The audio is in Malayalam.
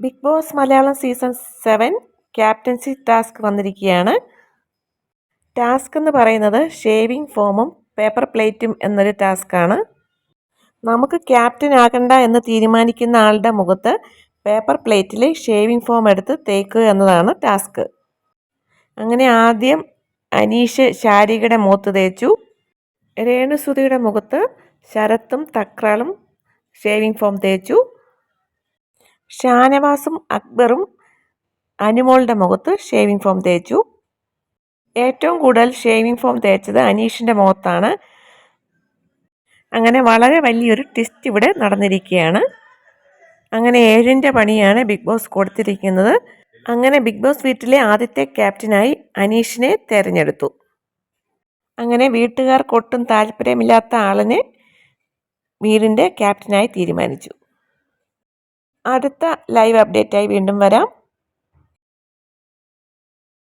Big boss Malayalam season seven captaincy task വന്നിരിക്കുകയാണ്. ടാസ്ക് എന്ന് പറയുന്നത് ഷേവിംഗ് ഫോമും പേപ്പർ പ്ലേറ്റും എന്നൊരു ടാസ്ക്കാണ് നമുക്ക് ക്യാപ്റ്റൻ ആകണ്ട എന്ന് തീരുമാനിക്കുന്ന ആളുടെ മുഖത്ത് പേപ്പർ പ്ലേറ്റിൽ ഷേവിംഗ് ഫോം എടുത്ത് തേക്കുക എന്നതാണ് ടാസ്ക്. അങ്ങനെ ആദ്യം അനീഷ് ശാരികയുടെ മുഖത്ത് തേച്ചു. രേണുസുതിയുടെ മുഖത്ത് ശരത്തും തക്രാളും ഷേവിംഗ് ഫോം തേച്ചു. ഷാനവാസും അക്ബറും അനുമോളുടെ മുഖത്ത് ഷേവിംഗ് ഫോം തേച്ചു. ഏറ്റവും കൂടുതൽ ഷേവിംഗ് ഫോം തേച്ചത് അനീഷിന്റെ മുഖത്താണ്. അങ്ങനെ വളരെ വലിയൊരു ട്വിസ്റ്റ് ഇവിടെ നടന്നിരിക്കുകയാണ്. അങ്ങനെ ഏഴിന്റെ പണിയാണ് ബിഗ് ബോസ് കൊടുത്തിരിക്കുന്നത്. അങ്ങനെ ബിഗ് ബോസ് വീട്ടിലെ ആദ്യത്തെ ക്യാപ്റ്റനായി അനീഷിനെ തിരഞ്ഞെടുത്തു. അങ്ങനെ വീട്ടുകാർക്കൊട്ടും താല്പര്യമില്ലാത്ത ആളിനെ വീടിന്റെ ക്യാപ്റ്റനായി തീരുമാനിച്ചു. അടുത്ത ലൈവ് അപ്ഡേറ്റായി വീണ്ടും വരാം.